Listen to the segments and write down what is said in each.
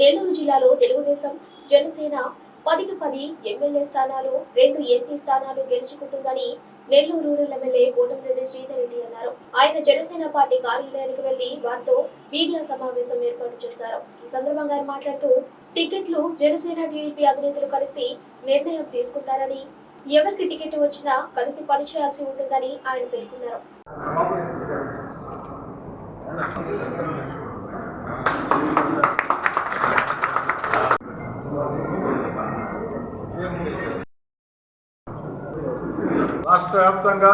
నెల్లూరు జిల్లాలో తెలుగుదేశం జనసేన పదికి పది ఎమ్మెల్యే స్థానాలు రెండు ఎంపీ స్థానాలు గెలుచుకుంటుందని నెల్లూరు రూరల్ ఎమ్మెల్యే కోటమిరెడ్డి శ్రీధర్ రెడ్డి అన్నారు. ఆయన జనసేన పార్టీ కార్యాలయానికి వెళ్ళి వారితో మీడియా సమావేశం ఏర్పాటు చేశారు. ఈ సందర్భంగా ఆయన మాట్లాడుతూ టికెట్లు జనసేన టీడీపీ అధినేతలు కలిసి నిర్ణయం తీసుకుంటారని ఎవరికి టికెట్ వచ్చినా కలిసి పనిచేయాల్సి ఉంటుందని ఆయన పేర్కొన్నారు. రాష్ట్ర వ్యాప్తంగా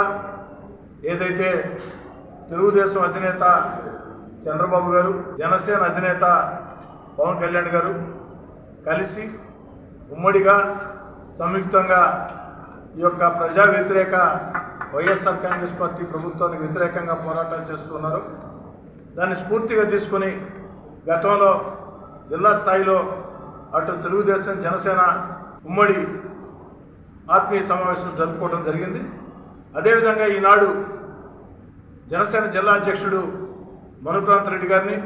ఏదైతే తెలుగుదేశం అధినేత చంద్రబాబు గారు జనసేన అధినేత పవన్ కళ్యాణ్ గారు కలిసి ఉమ్మడిగా సంయుక్తంగా ఈ యొక్క ప్రజా వ్యతిరేక వైఎస్ఆర్ కాంగ్రెస్ పార్టీ ప్రభుత్వానికి వ్యతిరేకంగా పోరాటాలు చేస్తున్నారు దాన్ని స్ఫూర్తిగా తీసుకొని గతంలో జిల్లా స్థాయిలో అటు తెలుగుదేశం జనసేన ఉమ్మడి ఆత్మీయ సమావేశం జరుపుకోవడం జరిగింది. అదేవిధంగా ఈనాడు జనసేన జిల్లా అధ్యక్షుడు మనుప్రాంత్ రెడ్డి గారిని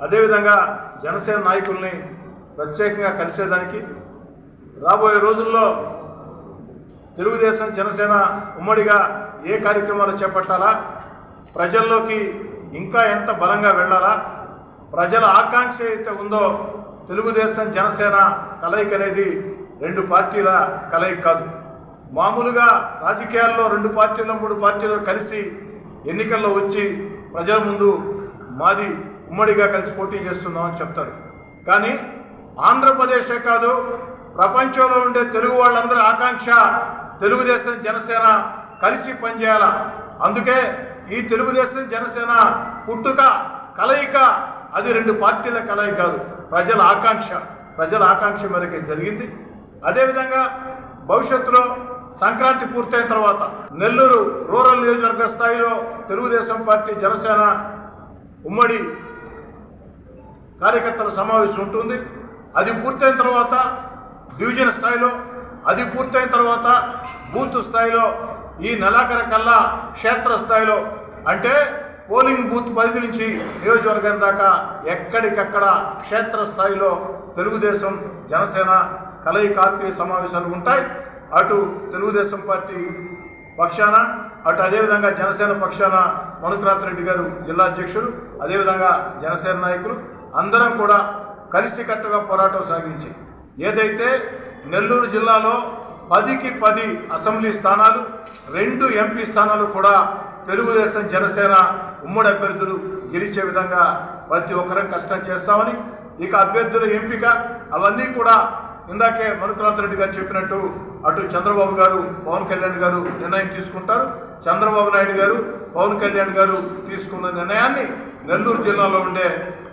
అదేవిధంగా జనసేన నాయకుల్ని ప్రత్యేకంగా కలిసేదానికి రాబోయే రోజుల్లో తెలుగుదేశం జనసేన ఉమ్మడిగా ఏ కార్యక్రమాలు చేపట్టాలా ప్రజల్లోకి ఇంకా ఎంత బలంగా వెళ్ళాలా ప్రజల ఆకాంక్ష అయితే ఉందో తెలుగుదేశం జనసేన కలయిక అనేది రెండు పార్టీల కలయిక కాదు. మామూలుగా రాజకీయాల్లో రెండు పార్టీలు మూడు పార్టీలు కలిసి ఎన్నికల్లో వచ్చి ప్రజల ముందు మాది ఉమ్మడిగా కలిసి పోటీ చేస్తున్నామని చెప్తారు. కానీ ఆంధ్రప్రదేశే కాదు ప్రపంచంలో ఉండే తెలుగు వాళ్ళందరి ఆకాంక్ష తెలుగుదేశం జనసేన కలిసి పనిచేయాల? అందుకే ఈ తెలుగుదేశం జనసేన పుట్టుక కలయిక అది రెండు పార్టీల కలయిక కాదు. ప్రజల ఆకాంక్ష ప్రజల ఆకాంక్ష మేరకే జరిగింది. అదేవిధంగా భవిష్యత్తులో సంక్రాంతి పూర్తయిన తర్వాత నెల్లూరు రూరల్ నియోజకవర్గ స్థాయిలో తెలుగుదేశం పార్టీ జనసేన ఉమ్మడి కార్యకర్తల సమావేశం ఉంటుంది. అది పూర్తయిన తర్వాత డివిజన్ స్థాయిలో అది పూర్తయిన తర్వాత బూత్ స్థాయిలో ఈ నెలాఖరు కల్లా క్షేత్ర స్థాయిలో అంటే పోలింగ్ బూత్ పరిధి నుంచి నియోజకవర్గం దాకా ఎక్కడికక్కడ క్షేత్ర స్థాయిలో తెలుగుదేశం జనసేన కలయి కార్పీ సమావేశాలు ఉంటాయి. అటు తెలుగుదేశం పార్టీ పక్షాన అటు అదేవిధంగా జనసేన పక్షాన మనుక్రాంత్ రెడ్డి గారు జిల్లా అధ్యక్షుడు అదేవిధంగా జనసేన నాయకులు అందరం కూడా కలిసికట్టుగా పోరాటం సాగించి ఏదైతే నెల్లూరు జిల్లాలో పదికి పది అసెంబ్లీ స్థానాలు రెండు ఎంపీ స్థానాలు కూడా తెలుగుదేశం జనసేన ఉమ్మడి అభ్యర్థులు గెలిచే విధంగా ప్రతి ఒక్కరం కష్టం చేస్తామని ఇక అభ్యర్థుల ఎంపిక అవన్నీ కూడా ఇందాకే మనుకులాంత్ రెడ్డి గారు చెప్పినట్టు అటు చంద్రబాబు గారు పవన్ కళ్యాణ్ గారు నిర్ణయం తీసుకుంటారు. చంద్రబాబు నాయుడు గారు పవన్ కళ్యాణ్ గారు తీసుకున్న నిర్ణయాన్ని నెల్లూరు జిల్లాలో ఉండే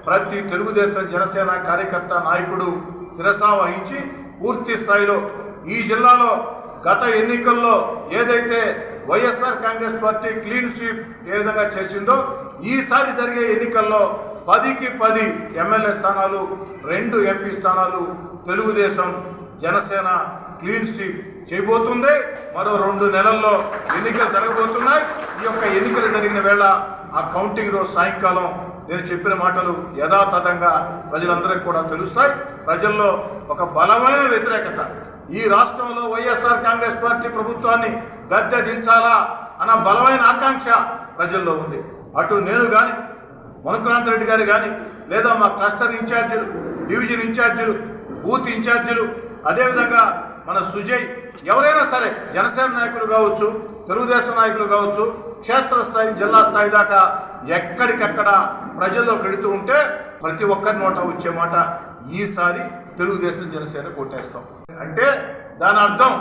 ప్రతి తెలుగుదేశం జనసేన కార్యకర్త నాయకుడు శిరసా వహించి పూర్తి స్థాయిలో ఈ జిల్లాలో గత ఎన్నికల్లో ఏదైతే YSR Congress party clean sweep ఏ విధంగా చేసిందో ఈసారి జరిగే ఎన్నికల్లో పదికి పది ఎమ్మెల్యే స్థానాలు రెండు ఎంపీ స్థానాలు తెలుగుదేశం జనసేన క్లీన్ స్వీప్ చేయబోతుంది. మరో రెండు నెలల్లో ఎన్నికలు జరగబోతున్నాయి. ఈ యొక్క ఎన్నికలు జరిగిన వేళ ఆ కౌంటింగ్ రోజు సాయంకాలం నేను చెప్పిన మాటలు యథాతథంగా ప్రజలందరికీ కూడా తెలుస్తాయి. ప్రజల్లో ఒక బలమైన వ్యతిరేకత. ఈ రాష్ట్రంలో వైఎస్ఆర్ కాంగ్రెస్ పార్టీ ప్రభుత్వాన్ని గద్దె దించాలా అన్న బలమైన ఆకాంక్ష ప్రజల్లో ఉంది. అటు నేను కానీ మనుక్రాంత్ రెడ్డి గారు కానీ లేదా మా క్లస్టర్ ఇన్ఛార్జీలు డివిజన్ ఇన్ఛార్జీలు బూత్ ఇన్ఛార్జీలు అదేవిధంగా మన సుజయ్ ఎవరైనా సరే జనసేన నాయకులు కావచ్చు తెలుగుదేశం నాయకులు కావచ్చు క్షేత్రస్థాయి జిల్లా స్థాయి దాకా ఎక్కడికక్కడ ప్రజల్లో వెళుతూ ఉంటే ప్రతి ఒక్కరి నోట వచ్చే మాట ఈసారి తెలుగుదేశం జనసేన కొట్టేస్తాం. అంటే దాని అర్థం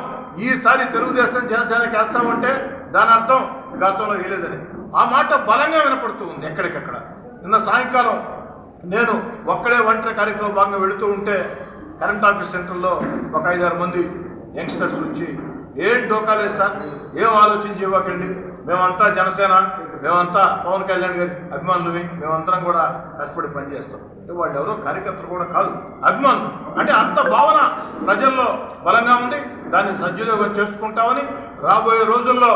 ఈసారి తెలుగుదేశం జనసేనకి వేస్తామంటే దాని అర్థం గతంలో వేయలేదని. ఆ మాట బలంగా వినపడుతూ ఉంది ఎక్కడికక్కడ. నిన్న సాయంకాలం నేను ఒక్కడే ఒంటరి కార్యక్రమం భాగంగా వెళుతూ ఉంటే కరెంట్ ఆఫీస్ సెంటర్లో ఒక ఐదారు మంది యంగ్స్టర్స్ వచ్చి ఏం డోకాలేదు సార్ ఏం ఆలోచించి ఇవ్వకండి. మేమంతా జనసేన మేమంతా పవన్ కళ్యాణ్ గారి అభిమానులవి మేమందరం కూడా కష్టపడి పనిచేస్తాం. వాళ్ళు ఎవరో కార్యకర్తలు కూడా కాదు అభిమానులు. అంటే అంత భావన ప్రజల్లో బలంగా ఉంది. దాన్ని సద్వినియోగం చేసుకుంటామని రాబోయే రోజుల్లో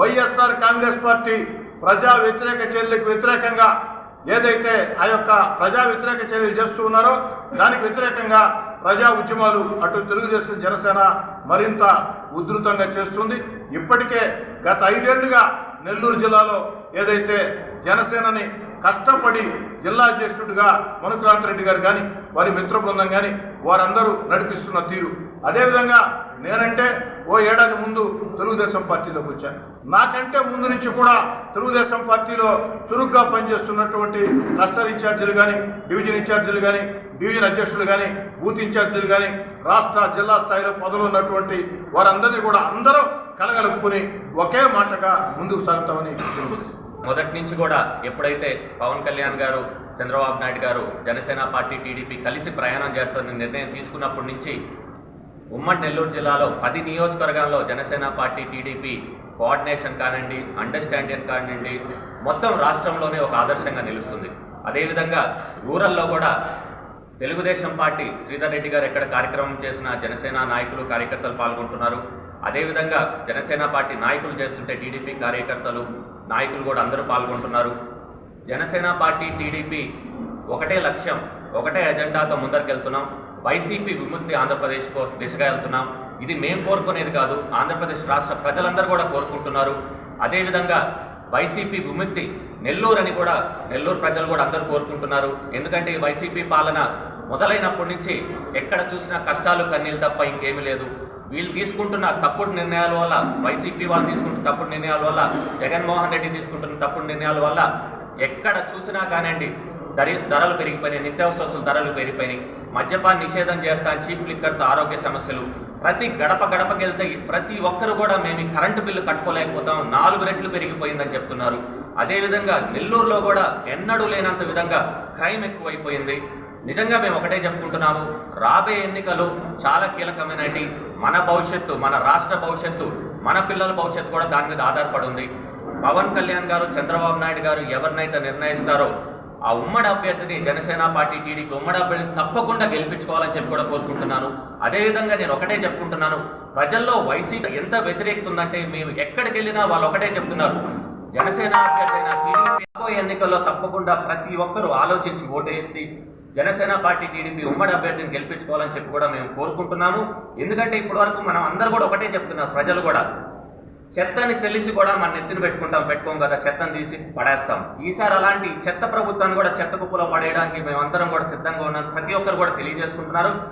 వైఎస్ఆర్ కాంగ్రెస్ పార్టీ ప్రజా వ్యతిరేక చర్యలకు వ్యతిరేకంగా ఏదైతే ఆ యొక్క ప్రజా వ్యతిరేక చర్యలు చేస్తూ ఉన్నారో దానికి వ్యతిరేకంగా ప్రజా ఉద్యమాలు అటు తెలుగుదేశం జనసేన మరింత ఉధృతంగా చేస్తుంది. ఇప్పటికే గత ఐదేళ్ళుగా నెల్లూరు జిల్లాలో ఏదైతే జనసేనని కష్టపడి జిల్లా అధ్యక్షుడిగా మనుక్రాంత్ రెడ్డి గారు కానీ వారి మిత్ర బృందం కానీ వారందరూ నడిపిస్తున్న తీరు. అదేవిధంగా నేనంటే ఓ ఏడాది ముందు తెలుగుదేశం పార్టీలోకి వచ్చాను. నాకంటే ముందు నుంచి కూడా తెలుగుదేశం పార్టీలో చురుగ్గా పనిచేస్తున్నటువంటి క్లస్టర్ ఇన్ఛార్జీలు కానీ డివిజన్ ఇన్ఛార్జీలు కానీ డివిజన్ అధ్యక్షులు కానీ బూత్ ఇన్ఛార్జీలు కానీ రాష్ట్ర జిల్లా స్థాయిలో పదవులు ఉన్నటువంటి వారందరినీ కూడా అందరూ కలగలుపుకుని ఒకే మాటగా ముందుకు సాగుతామని తెలియజేస్తున్నాను. మొదటి నుంచి కూడా ఎప్పుడైతే పవన్ కళ్యాణ్ గారు చంద్రబాబు నాయుడు గారు జనసేన పార్టీ టీడీపీ కలిసి ప్రయాణం చేస్తారని నిర్ణయం తీసుకున్నప్పటి నుంచి ఉమ్మడి నెల్లూరు జిల్లాలో పది నియోజకవర్గాల్లో జనసేన పార్టీ టీడీపీ కోఆర్డినేషన్ కానివ్వండి అండర్స్టాండింగ్ కానివ్వండి మొత్తం రాష్ట్రంలోనే ఒక ఆదర్శంగా నిలుస్తుంది. అదేవిధంగా రూరల్లో కూడా తెలుగుదేశం పార్టీ శ్రీధర్ రెడ్డి గారు ఎక్కడ కార్యక్రమం చేసిన జనసేన నాయకులు కార్యకర్తలు పాల్గొంటున్నారు. అదేవిధంగా జనసేన పార్టీ నాయకులు చేస్తుంటే టీడీపీ కార్యకర్తలు నాయకులు కూడా అందరూ పాల్గొంటున్నారు. జనసేన పార్టీ టీడీపీ ఒకటే లక్ష్యం ఒకటే ఎజెండాతో ముందరికెళ్తున్నాం. వైసీపీ విముక్తి ఆంధ్రప్రదేశ్ కోసం దిశగా వెళ్తున్నాం. ఇది మేము కోరుకునేది కాదు ఆంధ్రప్రదేశ్ రాష్ట్ర ప్రజలందరూ కూడా కోరుకుంటున్నారు. అదేవిధంగా వైసీపీ విముక్తి నెల్లూరు అని కూడా నెల్లూరు ప్రజలు కూడా అందరూ కోరుకుంటున్నారు. ఎందుకంటే వైసీపీ పాలన మొదలైనప్పటి నుంచి ఎక్కడ చూసినా కష్టాలు కన్నీళ్ళు తప్ప ఇంకేమీ లేదు. వీళ్ళు తీసుకుంటున్న తప్పుడు నిర్ణయాల వల్ల వైసీపీ వాళ్ళు తీసుకుంటున్న తప్పుడు నిర్ణయాల వల్ల జగన్మోహన్ రెడ్డి తీసుకుంటున్న తప్పుడు నిర్ణయాల వల్ల ఎక్కడ చూసినా కానివ్వండి ధర ధరలు పెరిగిపోయినాయి నిత్యావసర ధరలు పెరిగిపోయినాయి. మద్యపాన్ని నిషేధం చేస్తాను చీప్ లిక్కర్తో ఆరోగ్య సమస్యలు. ప్రతి గడప గడపకి వెళ్తే ప్రతి ఒక్కరు కూడా మేము కరెంటు బిల్లు కట్టుకోలేకపోతాం నాలుగు రెట్లు పెరిగిపోయిందని చెప్తున్నారు. అదేవిధంగా నెల్లూరులో కూడా ఎన్నడూ లేనంత విధంగా క్రైమ్ ఎక్కువైపోయింది. నిజంగా మేము ఒకటే చెప్పుకుంటున్నాము రాబోయే ఎన్నికలు చాలా కీలకమైనటి మన భవిష్యత్తు మన రాష్ట్ర భవిష్యత్తు మన పిల్లల భవిష్యత్తు కూడా దాని మీద ఆధారపడి ఉంది పవన్ కళ్యాణ్ గారు చంద్రబాబు నాయుడు గారు ఎవరినైతే నిర్ణయిస్తారో ఆ ఉమ్మడి అభ్యర్థిని జనసేన పార్టీ టీడీపీ ఉమ్మడి అభ్యర్థిని తప్పకుండా గెలిపించుకోవాలని చెప్పి కూడా కోరుకుంటున్నాను. అదేవిధంగా నేను ఒకటే చెప్పుకుంటున్నాను ప్రజల్లో వైసీపీ ఎంత వ్యతిరేకత ఉందంటే మేము ఎక్కడికి వెళ్ళినా వాళ్ళు ఒకటే చెప్తున్నారు. జనసేన అభ్యర్థి అయిన టీడీపీ రాబోయే ఎన్నికల్లో తప్పకుండా ప్రతి ఒక్కరూ ఆలోచించి ఓటేసి జనసేన పార్టీ టీడీపీ ఉమ్మడి అభ్యర్థిని గెలిపించుకోవాలని చెప్పి కూడా మేము కోరుకుంటున్నాము. ఎందుకంటే ఇప్పటి వరకు మనం అందరూ కూడా ఒకటే చెప్తున్నారు ప్రజలు కూడా. చెత్తని తెలిసి కూడా మన ఎత్తున పెట్టుకుంటాం పెట్టుకోం కదా చెత్తని తీసి పడేస్తాం. ఈసారి అలాంటి చెత్త ప్రభుత్వాన్ని కూడా చెత్త కుప్పలో పడేయడానికి మేమందరం కూడా సిద్ధంగా ఉన్నాం. ప్రతి ఒక్కరు కూడా తెలియజేసుకుంటున్నారు.